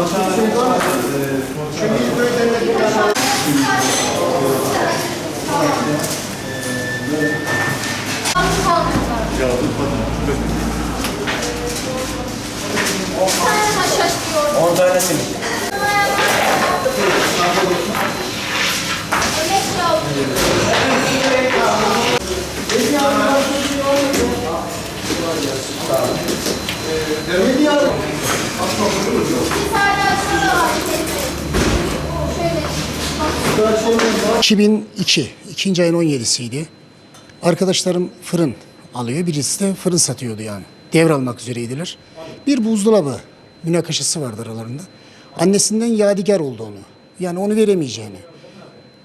Haşhaş diyor. 10 tane simit. Emek yavrum. Bir tane şurada var. Şöyle. 2002, ikinci ayın 17'siydi. Arkadaşlarım fırın alıyor, birisi de fırın satıyordu yani. Devralmak üzereydiler. Bir buzdolabı münakaşası vardı aralarında. Annesinden yadigar oldu onu. Yani onu veremeyeceğini.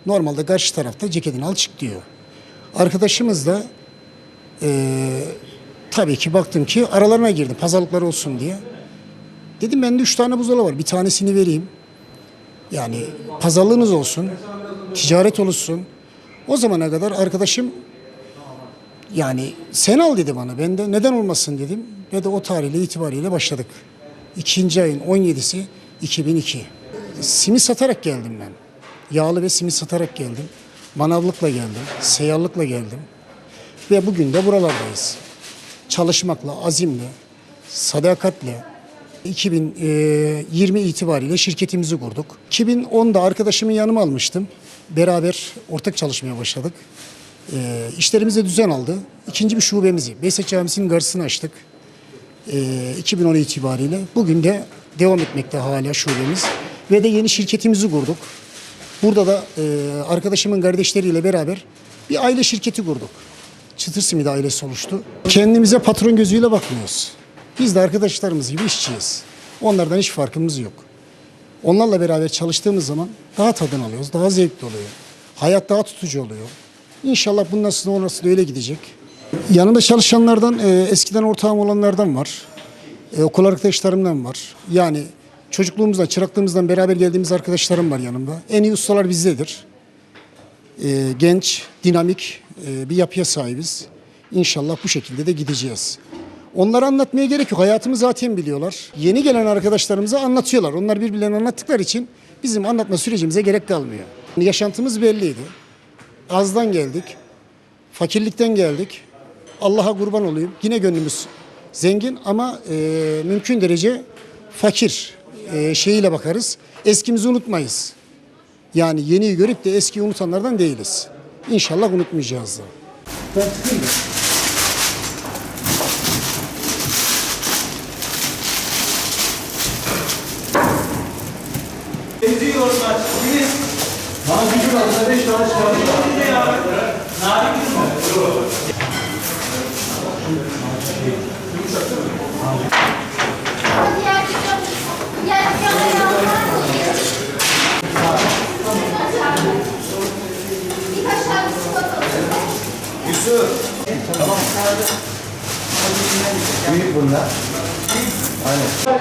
Normalde karşı tarafta ceketini al çık diyor. Arkadaşımız da eee, tabii ki baktım ki aralarına girdim pazarlıklar olsun diye. Dedim bende üç tane buzdolabı var bir tanesini vereyim. Yani pazarlığınız olsun, ticaret oluşsun. O zamana kadar arkadaşım yani sen al dedi bana. Ben de neden olmasın dedim. Ve de o tarihle itibariyle başladık. İkinci ayın 17'si 2002. Simit satarak geldim ben. Yağlı ve simit satarak geldim. Manavlıkla geldim. Seyyarlıkla geldim. Ve bugün de buralardayız. Çalışmakla, azimle, sadakatle, 2020 itibariyle şirketimizi kurduk. 2010'da arkadaşımı yanıma almıştım. Beraber ortak çalışmaya başladık. E, işlerimize düzen aldı. İkinci bir şubemizi Beysek Camisi'nin karşısına açtık. E, 2010 itibariyle. Bugün de devam etmekte hala şubemiz. Ve de yeni şirketimizi kurduk. Burada da e, arkadaşımın kardeşleriyle beraber bir aile şirketi kurduk. Çıtır Simit ailesi oluştu. Kendimize patron gözüyle bakmıyoruz. Biz de arkadaşlarımız gibi işçiyiz. Onlardan hiç farkımız yok. Onlarla beraber çalıştığımız zaman daha tadını alıyoruz, daha zevkli oluyor. Hayat daha tutucu oluyor. İnşallah bundan sonra orası da öyle gidecek. Yanında çalışanlardan, e, eskiden ortağım olanlardan var. E, okul arkadaşlarımdan var. Yani çocukluğumuzdan, çıraklığımızdan beraber geldiğimiz arkadaşlarım var yanımda. En iyi ustalar bizdedir. E, genç, dinamik e, bir yapıya sahibiz. İnşallah bu şekilde de gideceğiz. Onlara anlatmaya gerek yok. Hayatımı zaten biliyorlar. Yeni gelen arkadaşlarımıza anlatıyorlar. Onlar birbirlerine anlattıkları için bizim anlatma sürecimize gerek kalmıyor. Yaşantımız belliydi. Azdan geldik. Fakirlikten geldik. Allah'a kurban olayım. Yine gönlümüz zengin ama e, mümkün derece fakir e, şeyiyle bakarız. Eskimizi unutmayız. Yani yeniyi görüp de eskiyi unutanlardan değiliz. İnşallah unutmayacağız da. Ediyorlar. Dükkana yalan Birkaç tane çikolata alın. Yusuf. Tamam. Büyük bunlar. Aynen.